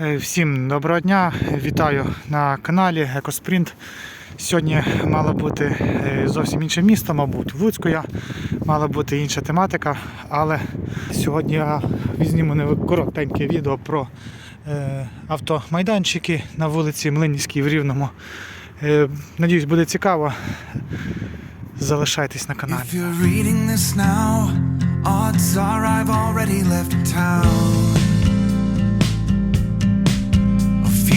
Е, Всім доброго дня, вітаю на каналі Екоспринт. Сьогодні мало бути е, зовсім інше місто, мабуть, Луцькоя, мала бути інша тематика, але сьогодні я невелике коротеньке відео про е, автомайданчики на вулиці Млинівській в Рівному. Надіюсь, буде цікаво. Залишайтесь на каналі. If you're reading this now, odds are I've already left town.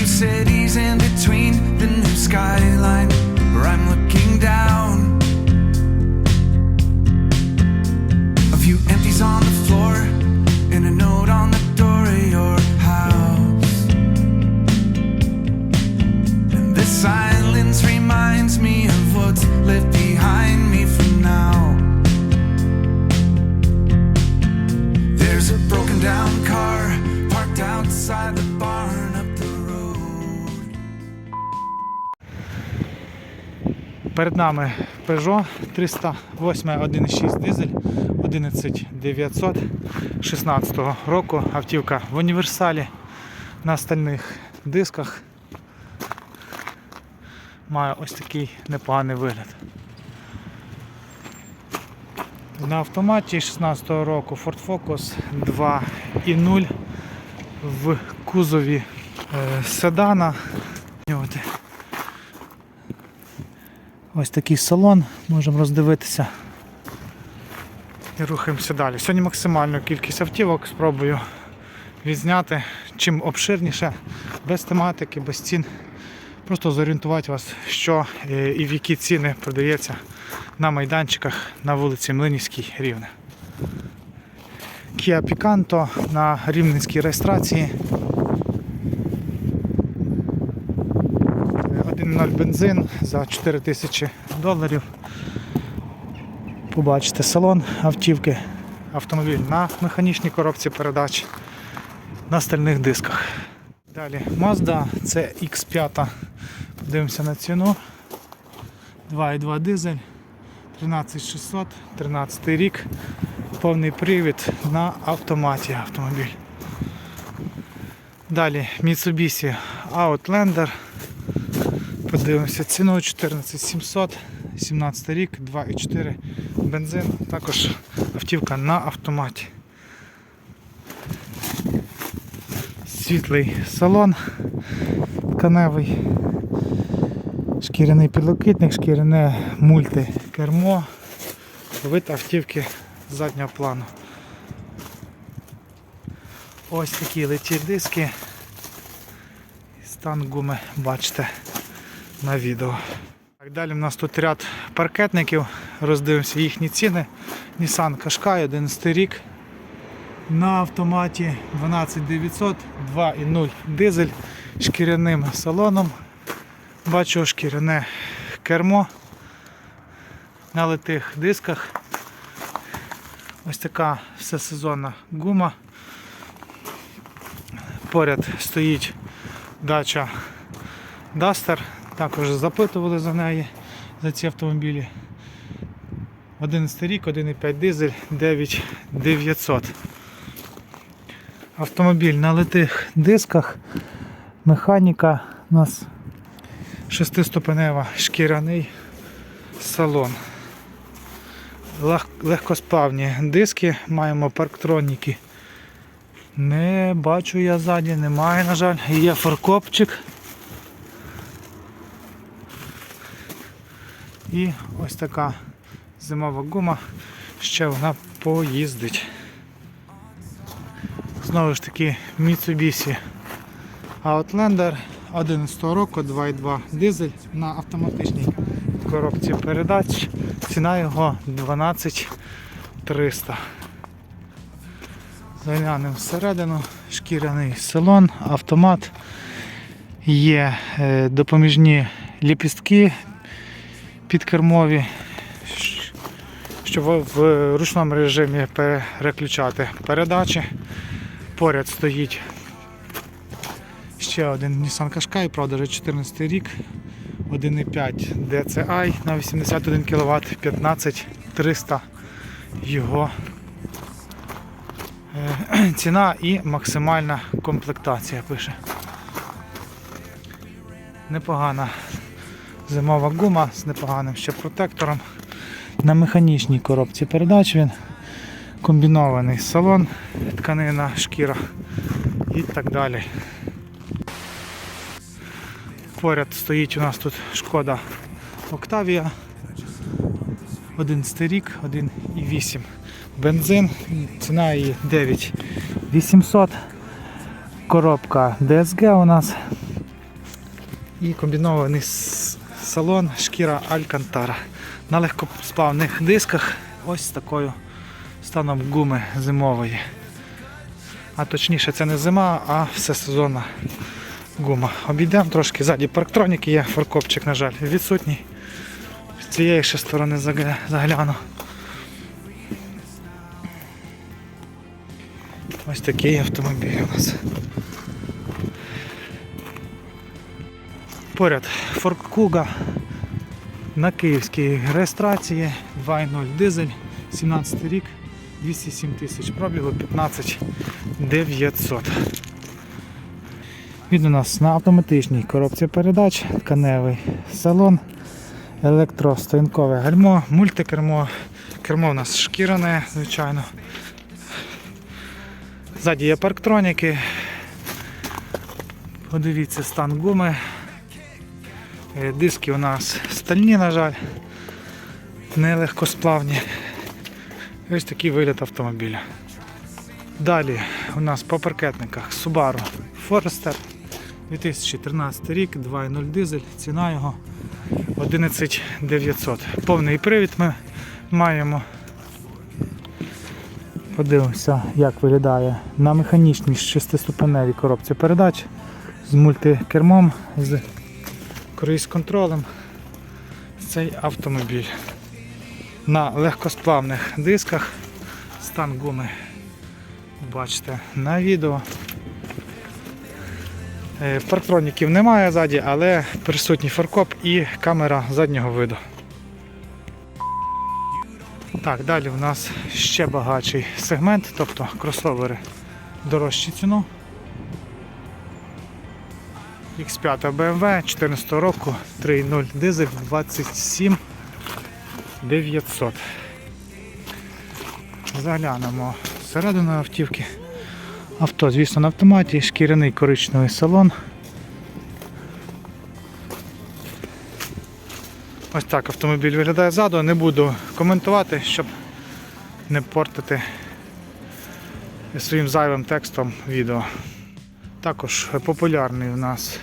Few cities in between the new skyline where I'm looking down. A few empties on the floor Перед нами Peugeot 308 1.6 дизель 11900 16 року. Автівка в універсалі на стальних дисках. Має ось такий непоганий вигляд. На автоматі 16-го року Ford Focus 2.0 в кузові е, седана. Ось такий салон, можемо роздивитися. І рухаємося далі. Сьогодні максимальну кількість автівок спробую відзняти. Чим обширніше, без тематики, без цін. Просто зорієнтувати вас, що е, і в які ціни продається на майданчиках на вулиці Млинівській Рівне. Kia Picanto на рівненській реєстрації. 1.0 бензин за 4 тисячі доларів. Побачите салон автівки, автомобіль на механічній коробці передач на стальних дисках. Далі Mazda, це X5. Дивимося на ціну. 2.2 дизель, 13600, 13 рік, повний привід на автоматі автомобіль. Далі Mitsubishi Outlander. Подивимося ціну 14700, 17 рік, 2,4 бензин, також автівка на автоматі. Світлий салон тканевий, шкіряний підлокітник, шкіряне мультикермо, вид автівки заднього плану. Ось такі леті диски. Стан гуми бачите на відео. Так, далі в нас тут ряд паркетників, роздивимося їхні ціни. Nissan Qashqai 11 рік. На автоматі 12900, 2.0 дизель шкіряним салоном. Бачу шкіряне кермо на литих дисках. Ось така всесезонна гума. Поряд стоїть дача Duster. Також запитували за неї, за ці автомобілі. 11 рік, 1,5 дизель, 9900. Автомобіль на литих дисках. Механіка у нас шестиступенева шкіряний салон. Лег- Легкосплавні диски, маємо парктроніки. Не бачу я ззаді, немає, на жаль. Є фаркопчик. І ось така зимова гума, ще вона поїздить. Знову ж таки Mitsubishi Outlander 11 року, 2.2 дизель на автоматичній коробці передач. Ціна його 12300. Заглянемо всередину, шкіряний салон, автомат. Є е, допоміжні ліпістки підкермові, щоб в ручному режимі переключати передачі. Поряд стоїть ще один Nissan Qashqai, правда вже 14 рік, 1,5 DCI на 81 кВт, 15300 його Е, Ціна і максимальна комплектація пише. Непогана зимова гума з непоганим ще протектором. На механічній коробці передач він. Комбінований салон, тканина, шкіра і так далі. Поряд стоїть у нас тут шкода Октавія. 11 рік, 1,8 бензин, ціна її 9800. Коробка DSG у нас. І комбінований салон шкіра Алькантара. На легкосплавних дисках ось з такою станом гуми зимової. А точніше це не зима, а всесезонна гума. Обійдемо трошки ззаді парктроніки є, фаркопчик, на жаль, відсутній. З цієї ще сторони загляну. Ось такий автомобіль у нас. Поряд Kuga на київській реєстрації 2.0 дизель, 17 рік, 207 тисяч пробігу, 15 900. Він у нас на автоматичній коробці передач, тканевий салон, електростоянкове гальмо, мультикермо. Кермо у нас шкіряне, звичайно. Ззаді є парктроніки. Подивіться стан гуми. Е, Диски у нас стальні, на жаль, не легкосплавні. І Ось такий вигляд автомобіля. Далі у нас по паркетниках Subaru Forester 2013 рік, 2.0 дизель, ціна його 11 900. Повний привід ми маємо. Подивимося, як виглядає на механічній шестиступеневій коробці передач з мультикермом, з круїз-контролем. Цей автомобіль. На легкосплавних дисках стан гуми бачите на відео. Е, Парктроніків немає ззаді, але присутній фаркоп і камера заднього виду. Так, далі в нас ще багатший сегмент, тобто кросовери дорожчі ціну. X5 BMW 14 року, 3.0 дизель 27 900. Заглянемо всередину автівки. Авто, звісно, на автоматі, шкіряний коричневий салон. Ось так автомобіль виглядає ззаду. Не буду коментувати, щоб не портити своїм зайвим текстом відео. Також популярний у нас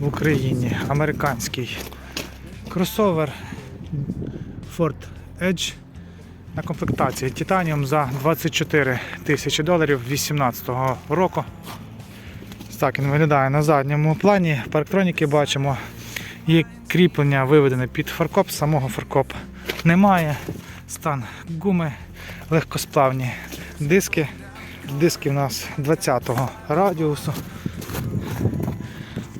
в Україні американський кросовер Ford Edge на комплектації Titanium за 24 тисячі доларів 2018 року. Так він виглядає на задньому плані. Парктроніки бачимо. Є кріплення виведене під фаркоп, самого фаркоп немає. Стан гуми, легкосплавні диски. Диски в нас 20-го радіусу.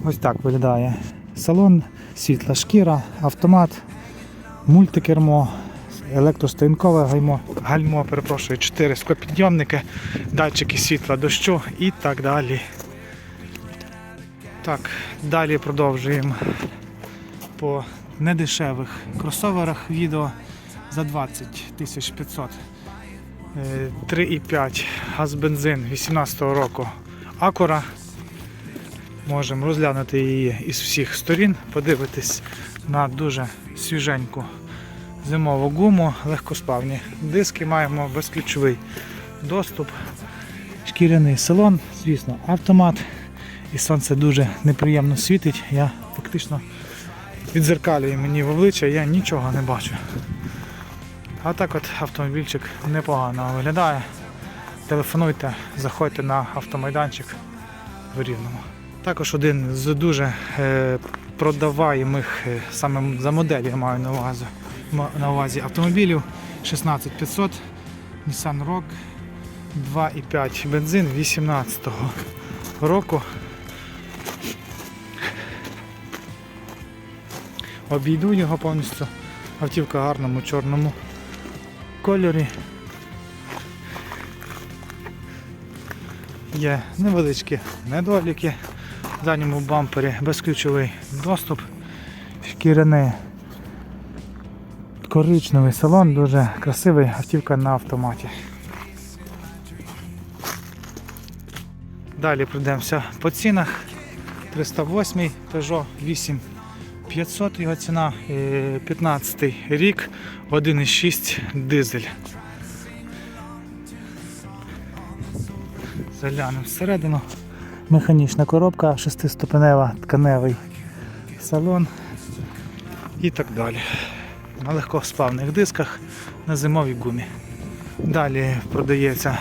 Ось так виглядає салон, світла шкіра, автомат, мультикермо, електростоянкове гальмо, гальмо, перепрошую, 4 склопідйомники, датчики світла дощу і так далі. Так, далі продовжуємо по недешевих кросоверах відео за 20 500. Е, 3,5 газ бензин 18 року Акура. Можемо розглянути її із всіх сторін, подивитись на дуже свіженьку зимову гуму, легкосплавні диски маємо безключовий доступ, шкіряний салон, звісно, автомат. І сонце дуже неприємно світить. Я фактично відзеркалює мені в обличчя, я нічого не бачу. А так от автомобільчик непогано виглядає. Телефонуйте, заходьте на автомайданчик в Рівному. Також один з дуже е, продаваємих е, саме за моделі я маю на увазі, на увазі автомобілів 16500 Nissan Rogue 2,5 бензин 18 року. Обійду його повністю. Автівка в гарному чорному кольорі. Є невеличкі недоліки. В задньому бампері безключовий доступ. Шкіряний коричневий салон, дуже красивий, автівка на автоматі. Далі пройдемося по цінах. 308 Peugeot 8 500 його ціна, е, 15 рік, 1,6 дизель. Заглянемо всередину. Механічна коробка, шестиступенева, тканевий салон і так далі. На легкосплавних дисках на зимовій гумі. Далі продається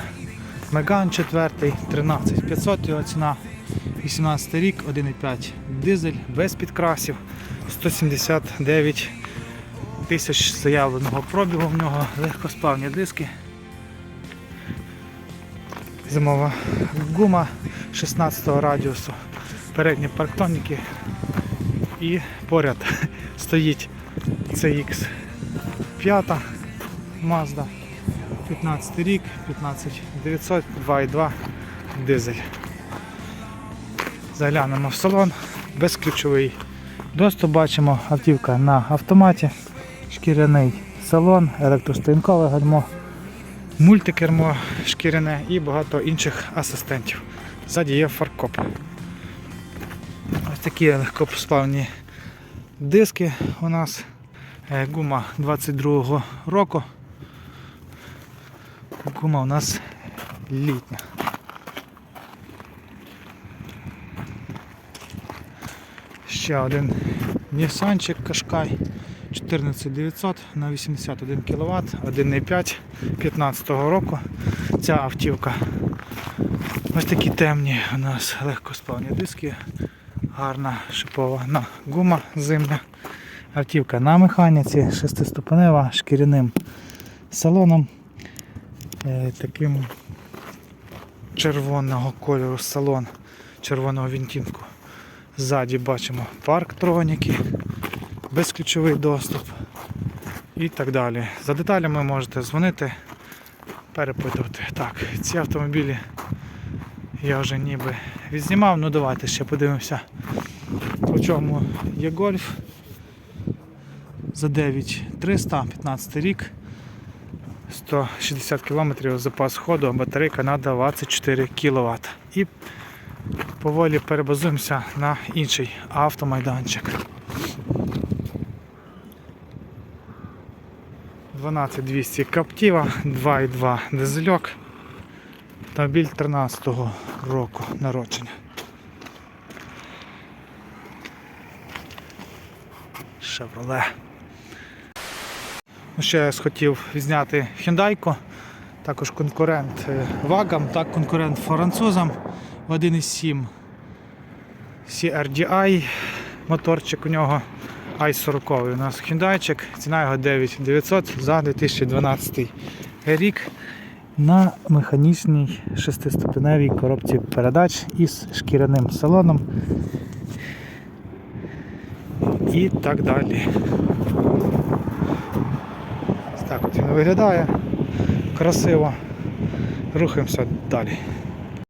Меган 4, 13 500 його ціна, 18 рік, 1,5 дизель без підкрасів, 179 тисяч заявленого пробігу в нього, легкосплавні диски. Зимова гума 16 радіусу, передні парктоніки і поряд стоїть CX 5 Mazda 15 рік, 15900, 2.2 дизель. Заглянемо в салон, безключовий доступ бачимо, автівка на автоматі, шкіряний салон, електростоянкове гальмо, мультикермо шкіряне і багато інших асистентів. Ззаді є фаркоп. Ось такі легкосплавні диски у нас. Е, Гума 22-го року. Гума у нас літня. Ще один Нісанчик Кашкай 14900 на 81 кВт, 1,5 15 року. Ця автівка. Ось такі темні у нас легкосплавні диски, гарна шипова на гума зимня. Автівка на механіці, шестиступенева, шкіряним салоном. Е, таким червоного кольору салон, червоного відтінку. Ззаді бачимо парктроніки, безключовий доступ і так далі. За деталями можете дзвонити, перепитувати. Так, ці автомобілі я вже ніби відзнімав, ну давайте ще подивимося, по чому є гольф за 9300, 15 рік. 160 км запас ходу, батарейка на 24 кВт. І поволі перебазуємося на інший автомайданчик. 12200 Captiva, 2.2 дизельок. Автомобіль 13-го року народження. Chevrolet. Ну, Ще я хотів зняти Hyundai, також конкурент е, вагам, так конкурент французам 1.7 CRDI, моторчик у нього i40 у нас Hyundai, ціна його 9900 за 2012 рік на механічній шестиступеневій коробці передач із шкіряним салоном і так далі. Ось Так от він виглядає красиво. Рухаємося далі.